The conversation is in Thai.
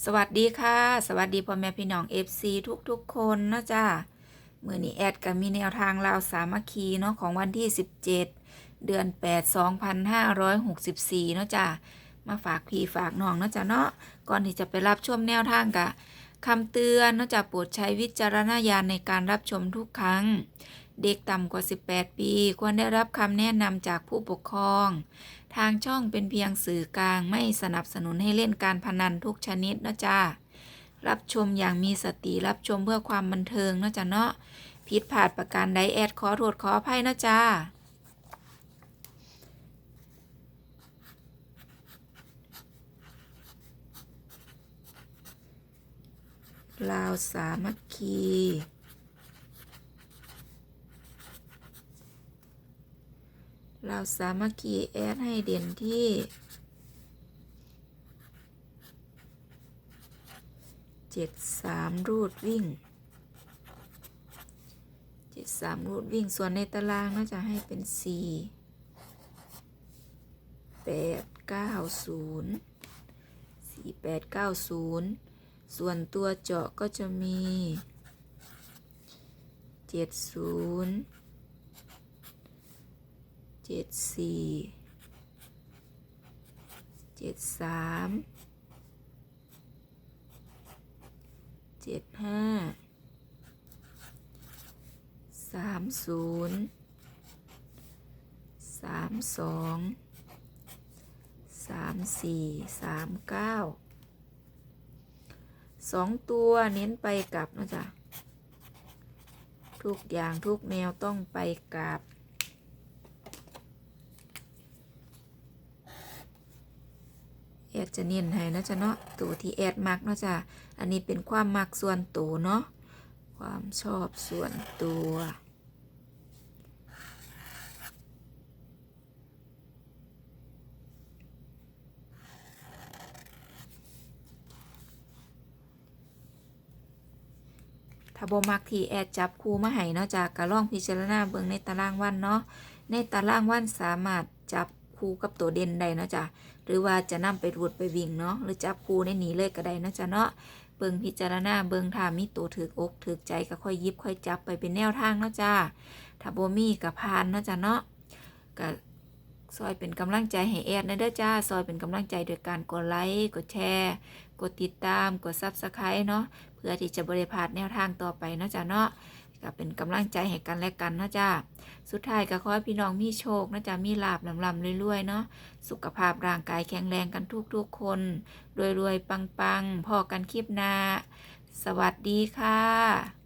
สวัสดีค่ะ สวัสดีพ่อแม่พี่น้อง FC ทุกทุกๆ คนนะจ้ามือนี้แอดก็มีแนวทางลาวสามัคคีเนาะของวันที่ 17 เดือน 8 2564 เนาะจ้ามาฝากพี่ฝากน้องเนาะจ้าเนาะก่อนที่จะไปรับชมแนวทางกะคำเตือนเนาะจ้าโปรดใช้วิจารณญาณในการรับชมทุกครั้ง เด็กต่ำกว่า 18 ปี ควรได้รับคำแนะนำจากผู้ปกครอง ทางช่องเป็นเพียงสื่อกลางไม่สนับสนุนให้เล่นการพนันทุกชนิดนะจ้ารับชมอย่างมีสติรับชมเพื่อความบันเทิงนะจ๊ะเนาะผิดพลาดประการใดแอดขอโทษขออภัยนะจ้าลาวสามัคคี เราสามัคคีแอดให้เด่นที่เจ็ดสามรูดวิ่งเจ็ดสามรูดวิ่งส่วนในตารางน่าจะให้เป็นสี่แปดเก้าศูนย์สี่แปดเก้าศูนย์ส่วนตัวเจาะก็จะมีเจ็ดศูนย์ จ็ดสี่เจ็ดสามเจ็ดห้าสามศูนย์สามสองสามสี่สามเก้าสองตัวเน้นไปกลับนะจ๊ะทุกอย่างทุกแนวต้องไปกลับ แอดจะเน้นให้นะจ๊ะเนาะตัวที่แอดมักเนาะจ๊ะอันนี้เป็นความมักส่วนตัวเนาะความชอบส่วนตัวถ้าบ่มักที่แอดจับคู่มาให้เนาะจากกระล่องพิจารณาเบิ่งในตารางวันเนาะในตารางวันสามารถจับ คู่กับตัวเด่นได้เนาะจ้ะหรือว่าจะนำไปรูดไปวิ่งเนาะหรือจับคู่ในนี้เลยก็ได้เนาะจ้ะเนาะเบิ่งพิจารณาเบิ่งถามีตัวถือกอกถือใจก็ค่อยยิบค่อยจับไปเป็นแนวทางเนาะจ้าถ้าโบมีก็ผ่านเนาะจ้ะเนาะก็ซอยเป็นกำลังใจให้แอดนะเด้อจ้า ซอยเป็นกำลังใจโดยการกดไลค์กดแชร์กดติดตามกดซับสไครต์เนาะเพื่อที่จะบริพาดแนวทางต่อไปเนาะจ้ะเนาะ ก็เป็นกำลังใจให้กันและกันเนาะจ้าสุดท้ายก็ขอให้พี่น้องมีโชคนะจ้ะมีลาบลำลำรวยๆเนาะสุขภาพร่างกายแข็งแรงกันทุกๆคนรวยๆปังๆพอกันคลิปหน้าสวัสดีค่ะ